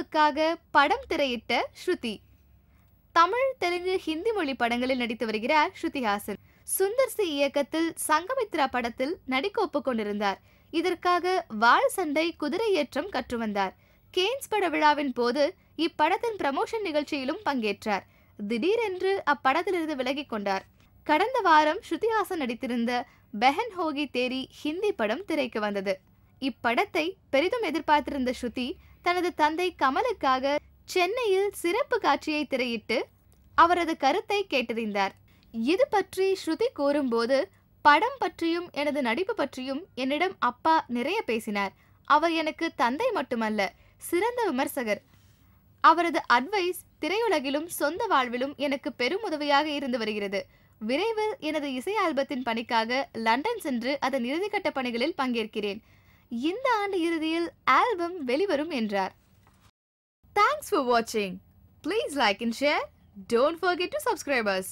சினிமாவுக்காக படம் திரையிட்ட ஸ்ருதி. தமிழ் தெலுங்கு ஹிந்தி மொழி படங்களில் நடித்து வருகிறார் ஸ்ருதி ஹாசன். சுந்தர் சி இயக்கத்தில் சங்கமித்ரா படத்தில் நடிக்க ஒப்புக்கொண்டிருந்தார் இதற்காக வாள் சண்டை குதிரை ஏற்றம் கற்று வந்தார் கேன்ஸ் பட விழாவின் போது இப்படத்தின் பிரமோஷன் நிகழ்ச்சியிலும் பங்கேற்றார். திடீரென்று அப்படத்திலிருந்து விலகிக் கொண்டார். கடந்த வாரம் ஸ்ருதிஹாசன் நடித்திருந்த பெஹன் ஹோகி தேரி ஹிந்தி படம் திரைக்கு வந்தது. இப்படத்தை பெரிதும் எதிர்பார்த்திருந்த ஸ்ருதி தனது தந்தை கமலுக்காக சென்னையில் சிறப்பு காட்சியை திரையிட்டு அவரது கருத்தை கேட்டறிந்தார். இது பற்றி ஸ்ருதி கூறும்போது படம் பற்றியும் எனது நடிப்பு பற்றியும் என்னிடம் அப்பா நிறைய பேசினார். அவர் எனக்கு தந்தை மட்டுமல்ல சிறந்த விமர்சகர். அவரது அட்வைஸ் திரையுலகிலும் சொந்த வாழ்விலும் எனக்கு பெரும் உதவியாக இருந்து வருகிறது. விரைவில் எனது இசை ஆல்பத்தின் பணிக்காக லண்டன் சென்று அதன் இறுதிக்கட்ட பணிகளில் பங்கேற்கிறேன். இந்த ஆண்டு இறுதியில் ஆல்பம் வெளிவரும் என்றார். தேங்க்ஸ் ஃபார் வாட்சிங் please like and share don't forget to subscribers